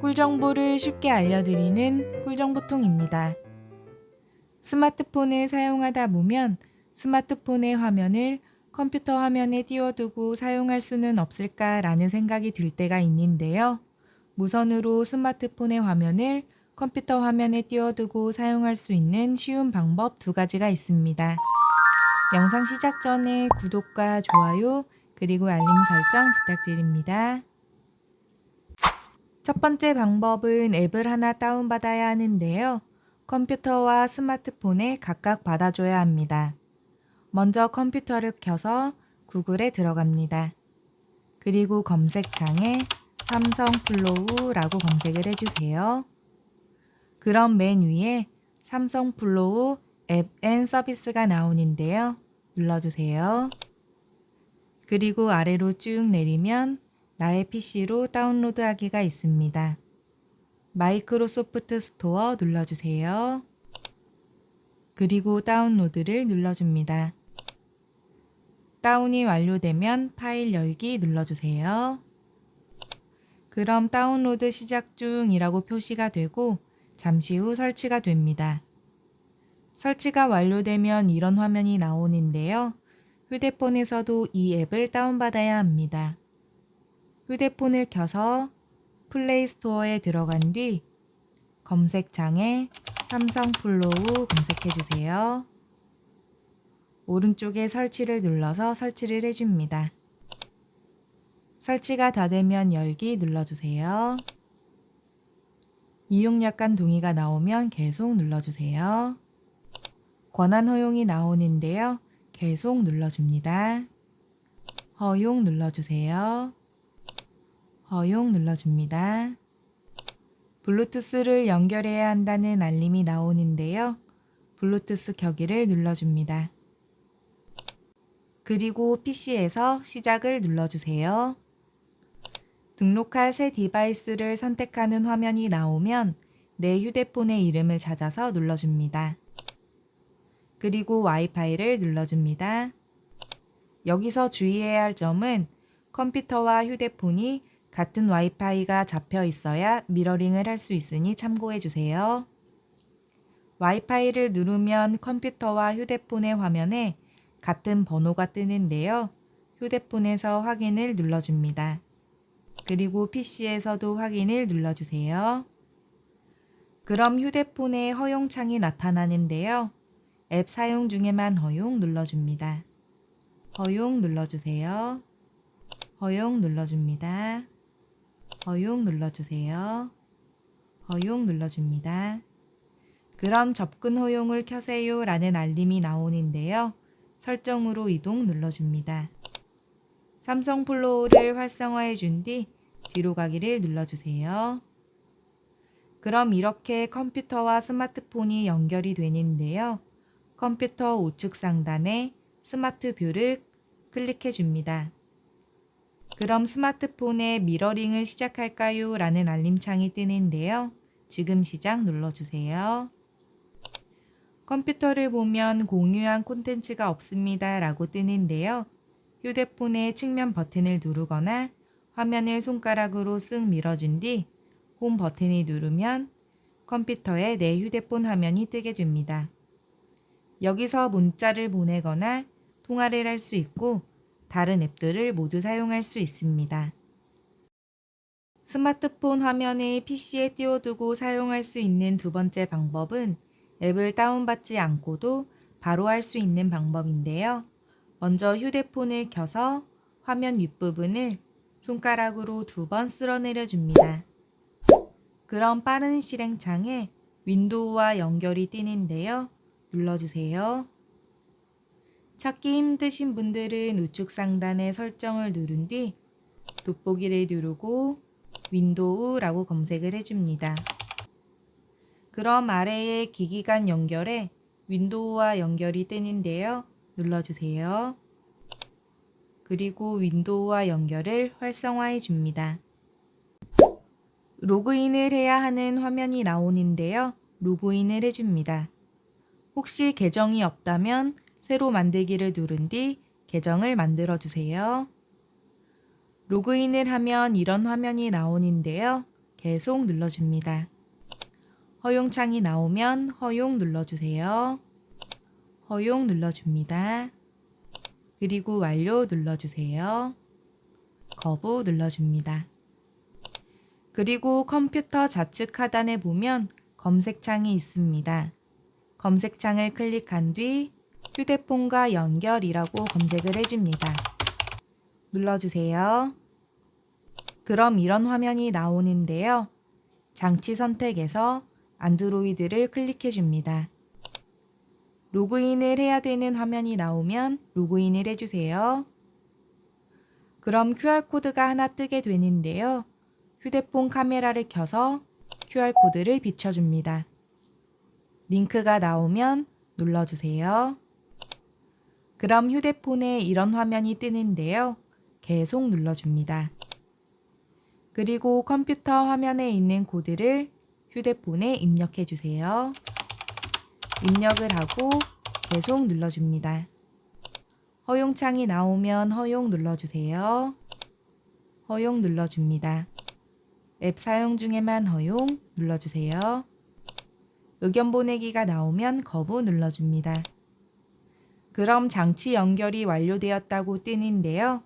꿀 정보를 쉽게 알려드리는 꿀정보통입니다. 스마트폰을 사용하다 보면 스마트폰의 화면을 컴퓨터 화면에 띄워두고 사용할 수는 없을까라는 생각이 들 때가 있는데요. 무선으로 스마트폰의 화면을 컴퓨터 화면에 띄워두고 사용할 수 있는 쉬운 방법 두 가지가 있습니다. 영상 시작 전에 구독과 좋아요 그리고 알림 설정 부탁드립니다. 첫 번째 방법은 앱을 하나 다운받아야 하는데요. 컴퓨터와 스마트폰에 각각 받아줘야 합니다. 먼저 컴퓨터를 켜서 구글에 들어갑니다. 그리고 검색창에 삼성 플로우라고 검색을 해주세요. 그럼 맨 위에 삼성 플로우 앱 앤 서비스가 나오는데요. 눌러주세요. 그리고 아래로 쭉 내리면 나의 PC로 다운로드하기가 있습니다. 마이크로소프트 스토어 눌러주세요. 그리고 다운로드를 눌러줍니다. 다운이 완료되면 파일 열기 눌러주세요. 그럼 다운로드 시작 중이라고 표시가 되고 잠시 후 설치가 됩니다. 설치가 완료되면 이런 화면이 나오는데요. 휴대폰에서도 이 앱을 다운받아야 합니다. 휴대폰을 켜서 플레이 스토어에 들어간 뒤 검색창에 삼성 플로우 검색해 주세요. 오른쪽에 설치를 눌러서 설치를 해줍니다. 설치가 다 되면 열기 눌러주세요. 이용 약관 동의가 나오면 계속 눌러주세요. 권한 허용이 나오는데요. 계속 눌러줍니다. 허용 눌러주세요. 허용 눌러줍니다. 블루투스를 연결해야 한다는 알림이 나오는데요. 블루투스 켜기를 눌러줍니다. 그리고 PC에서 시작을 눌러주세요. 등록할 새 디바이스를 선택하는 화면이 나오면 내 휴대폰의 이름을 찾아서 눌러줍니다. 그리고 와이파이를 눌러줍니다. 여기서 주의해야 할 점은 컴퓨터와 휴대폰이 같은 와이파이가 잡혀 있어야 미러링을 할 수 있으니 참고해 주세요. 와이파이를 누르면 컴퓨터와 휴대폰의 화면에 같은 번호가 뜨는데요. 휴대폰에서 확인을 눌러줍니다. 그리고 PC에서도 확인을 눌러주세요. 그럼 휴대폰에 허용창이 나타나는데요. 앱 사용 중에만 허용 눌러줍니다. 허용 눌러주세요. 허용 눌러줍니다. 허용 눌러주세요. 허용 눌러줍니다. 그럼 접근 허용을 켜세요 라는 알림이 나오는데요. 설정으로 이동 눌러줍니다. 삼성 플로우를 활성화해 준 뒤 뒤로 가기를 눌러주세요. 그럼 이렇게 컴퓨터와 스마트폰이 연결이 되는데요. 컴퓨터 우측 상단에 스마트 뷰를 클릭해 줍니다. 그럼 스마트폰에 미러링을 시작할까요? 라는 알림창이 뜨는데요. 지금 시작 눌러주세요. 컴퓨터를 보면 공유한 콘텐츠가 없습니다. 라고 뜨는데요. 휴대폰의 측면 버튼을 누르거나 화면을 손가락으로 쓱 밀어준 뒤 홈 버튼을 누르면 컴퓨터에 내 휴대폰 화면이 뜨게 됩니다. 여기서 문자를 보내거나 통화를 할 수 있고 다른 앱들을 모두 사용할 수 있습니다. 스마트폰 화면을 PC에 띄워두고 사용할 수 있는 두 번째 방법은 앱을 다운받지 않고도 바로 할 수 있는 방법인데요. 먼저 휴대폰을 켜서 화면 윗부분을 손가락으로 두 번 쓸어내려 줍니다. 그럼 빠른 실행창에 윈도우와 연결이 뜨는데요. 눌러주세요. 찾기 힘드신 분들은 우측 상단의 설정을 누른 뒤 돋보기를 누르고 윈도우라고 검색을 해줍니다. 그럼 아래에 기기 간 연결에 윈도우와 연결이 뜨는데요. 눌러주세요. 그리고 윈도우와 연결을 활성화해 줍니다. 로그인을 해야 하는 화면이 나오는데요. 로그인을 해줍니다. 혹시 계정이 없다면 새로 만들기를 누른 뒤 계정을 만들어 주세요. 로그인을 하면 이런 화면이 나오는데요. 계속 눌러줍니다. 허용창이 나오면 허용 눌러주세요. 허용 눌러줍니다. 그리고 완료 눌러주세요. 거부 눌러줍니다. 그리고 컴퓨터 좌측 하단에 보면 검색창이 있습니다. 검색창을 클릭한 뒤 휴대폰과 연결이라고 검색을 해줍니다. 눌러주세요. 그럼 이런 화면이 나오는데요. 장치 선택에서 안드로이드를 클릭해 줍니다. 로그인을 해야 되는 화면이 나오면 로그인을 해주세요. 그럼 QR코드가 하나 뜨게 되는데요. 휴대폰 카메라를 켜서 QR코드를 비춰줍니다. 링크가 나오면 눌러주세요. 그럼 휴대폰에 이런 화면이 뜨는데요. 계속 눌러줍니다. 그리고 컴퓨터 화면에 있는 코드를 휴대폰에 입력해 주세요. 입력을 하고 계속 눌러줍니다. 허용창이 나오면 허용 눌러주세요. 허용 눌러줍니다. 앱 사용 중에만 허용 눌러주세요. 의견 보내기가 나오면 거부 눌러줍니다. 그럼 장치 연결이 완료되었다고 뜨는데요.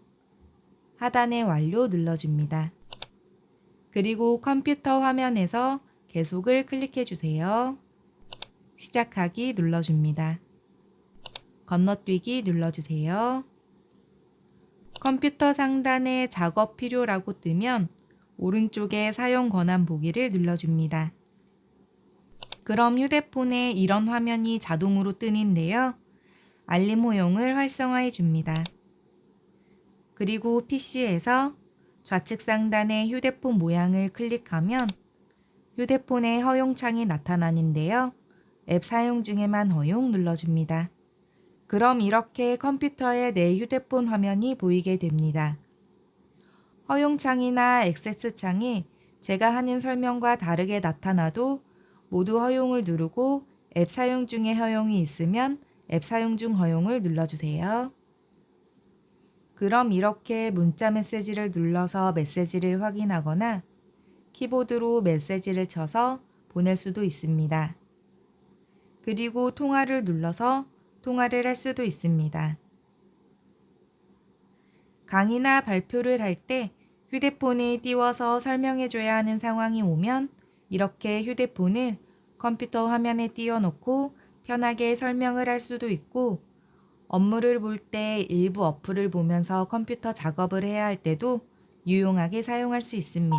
하단에 완료 눌러줍니다. 그리고 컴퓨터 화면에서 계속을 클릭해 주세요. 시작하기 눌러줍니다. 건너뛰기 눌러주세요. 컴퓨터 상단에 작업 필요라고 뜨면 오른쪽에 사용 권한 보기를 눌러줍니다. 그럼 휴대폰에 이런 화면이 자동으로 뜨는데요. 알림 호용을 활성화해 줍니다. 그리고 PC에서 좌측 상단의 휴대폰 모양을 클릭하면 휴대폰의 허용 창이 나타나는데요. 앱 사용 중에만 허용 눌러줍니다. 그럼 이렇게 컴퓨터에 내 휴대폰 화면이 보이게 됩니다. 허용 창이나 액세스 창이 제가 하는 설명과 다르게 나타나도 모두 허용을 누르고 앱 사용 중에 허용이 있으면 앱 사용 중 허용을 눌러주세요. 그럼 이렇게 문자 메시지를 눌러서 메시지를 확인하거나 키보드로 메시지를 쳐서 보낼 수도 있습니다. 그리고 통화를 눌러서 통화를 할 수도 있습니다. 강의나 발표를 할 때 휴대폰을 띄워서 설명해 줘야 하는 상황이 오면 이렇게 휴대폰을 컴퓨터 화면에 띄워놓고 편하게 설명을 할 수도 있고 업무를 볼 때 일부 어플을 보면서 컴퓨터 작업을 해야 할 때도 유용하게 사용할 수 있습니다.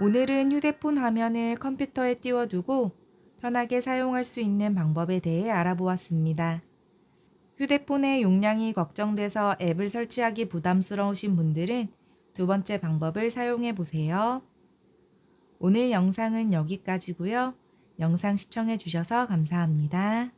오늘은 휴대폰 화면을 컴퓨터에 띄워두고 편하게 사용할 수 있는 방법에 대해 알아보았습니다. 휴대폰의 용량이 걱정돼서 앱을 설치하기 부담스러우신 분들은 두 번째 방법을 사용해 보세요. 오늘 영상은 여기까지고요. 영상 시청해 주셔서 감사합니다.